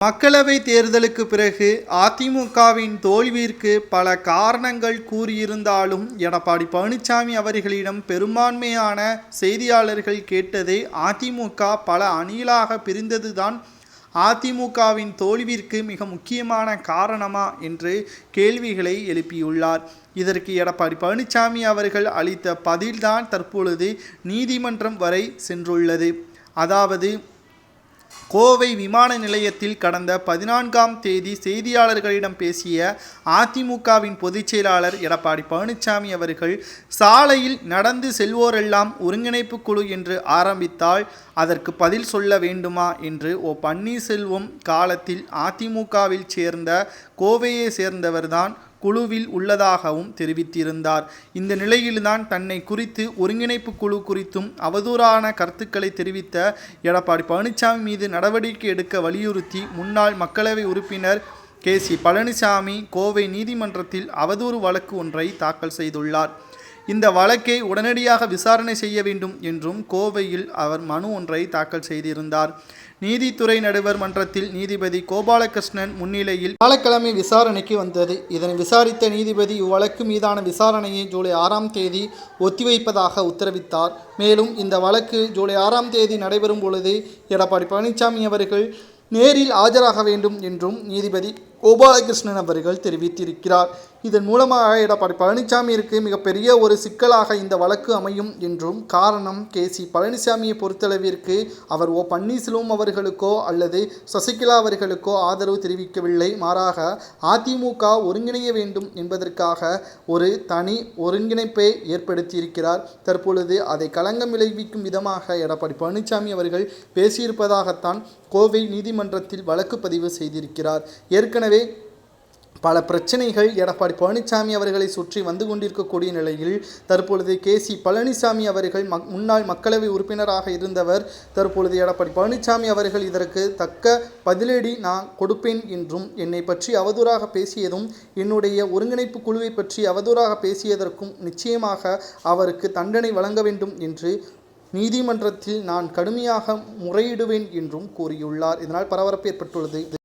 மக்களவை தேர்தலுக்கு பிறகு அதிமுகவின் தோல்விற்கு பல காரணங்கள் கூறியிருந்தாலும் எடப்பாடி பழனிசாமி அவர்களிடம் பெரும்பான்மையான செய்தியாளர்கள் கேட்டதே அதிமுக பல அணிகளாக பிரிந்ததுதான் அதிமுகவின் தோல்விற்கு மிக முக்கியமான காரணமா என்று கேள்விகளை எழுப்பியுள்ளார். இதற்கு எடப்பாடி பழனிசாமி அவர்கள் அளித்த பதில்தான் தற்பொழுது நீதிமன்றம் வரை சென்றுள்ளது. அதாவது கோவை விமான நிலையத்தில் கடந்த பதினான்காம் தேதி செய்தியாளர்களிடம் பேசிய அதிமுகவின் பொதுச் செயலாளர் எடப்பாடி பழனிசாமி அவர்கள் சாலையில் நடந்து செல்வோரெல்லாம் ஒருங்கிணைப்பு குழு என்று ஆரம்பித்தால் அதற்கு பதில் சொல்ல வேண்டுமா? என்று ஓ பன்னீர்செல்வம் காலத்தில் அதிமுகவில் சேர்ந்த கோவையை சேர்ந்தவர்தான் குழுவில் உள்ளதாகவும் தெரிவித்திருந்தார். இந்த நிலையில்தான் தன்னை குறித்து ஒருங்கிணைப்பு குழு குறித்தும் அவதூறான கருத்துக்களை தெரிவித்த எடப்பாடி பழனிசாமி மீது நடவடிக்கை எடுக்க வலியுறுத்தி முன்னாள் மக்களவை உறுப்பினர் கே சி பழனிசாமி கோவை நீதிமன்றத்தில் அவதூறு வழக்கு ஒன்றை தாக்கல் செய்துள்ளார். இந்த வழக்கை உடனடியாக விசாரணை செய்ய வேண்டும் என்றும் கோவையில் அவர் மனு ஒன்றை தாக்கல் செய்திருந்தார். நீதித்துறை நடுவர் மன்றத்தில் நீதிபதி கோபாலகிருஷ்ணன் முன்னிலையில் வியாழக்கிழமை விசாரணைக்கு வந்தது. இதனை விசாரித்த நீதிபதி இவ்வழக்கு மீதான விசாரணையை ஜூலை ஆறாம் தேதி ஒத்திவைப்பதாக உத்தரவிட்டார். மேலும் இந்த வழக்கு ஜூலை ஆறாம் தேதி நடைபெறும் பொழுது எடப்பாடி பழனிசாமி அவர்கள் நேரில் ஆஜராக வேண்டும் என்றும் நீதிபதி கோபாலகிருஷ்ணன் அவர்கள் தெரிவித்திருக்கிறார். இதன் மூலமாக எடப்பாடி பழனிசாமியிற்கு மிகப்பெரிய ஒரு சிக்கலாக இந்த வழக்கு அமையும் என்றும் காரணம் கே. சி. பழனிசாமியை பொறுத்தளவிற்கு அவர் ஓ. பன்னீர்செல்வம் அவர்களுக்கோ அல்லது சசிகலா அவர்களுக்கோ ஆதரவு தெரிவிக்கவில்லை. மாறாக அதிமுக ஒருங்கிணைய வேண்டும் என்பதற்காக ஒரு தனி ஒருங்கிணைப்பை ஏற்படுத்தியிருக்கிறார். தற்பொழுது அதை களங்கம் விளைவிக்கும் விதமாக எடப்பாடி பழனிசாமி அவர்கள் பேசியிருப்பதாகத்தான் கோவை நீதிமன்றத்தில் வழக்கு பதிவு செய்திருக்கிறார். ஏற்கனவே பல பிரச்சனைகள் எடப்பாடி பழனிசாமி அவர்களை சுற்றி வந்து கொண்டிருக்கக்கூடிய நிலையில் தற்பொழுது கே சி பழனிசாமி அவர்கள் மக் முன்னாள் மக்களவை உறுப்பினராக இருந்தவர் தற்பொழுது எடப்பாடி பழனிசாமி அவர்கள் இதற்கு தக்க பதிலடி நான் கொடுப்பேன் என்றும் என்னை பற்றி அவதூறாக பேசியதும் என்னுடைய ஒருங்கிணைப்பு குழுவை பற்றி அவதூறாக பேசியதற்கும் நிச்சயமாக அவருக்கு தண்டனை வழங்க வேண்டும் என்று நீதிமன்றத்தில் நான் கடுமையாக முறையிடுவேன் என்றும் கூறியுள்ளார். இதனால் பரபரப்பு ஏற்பட்டுள்ளது.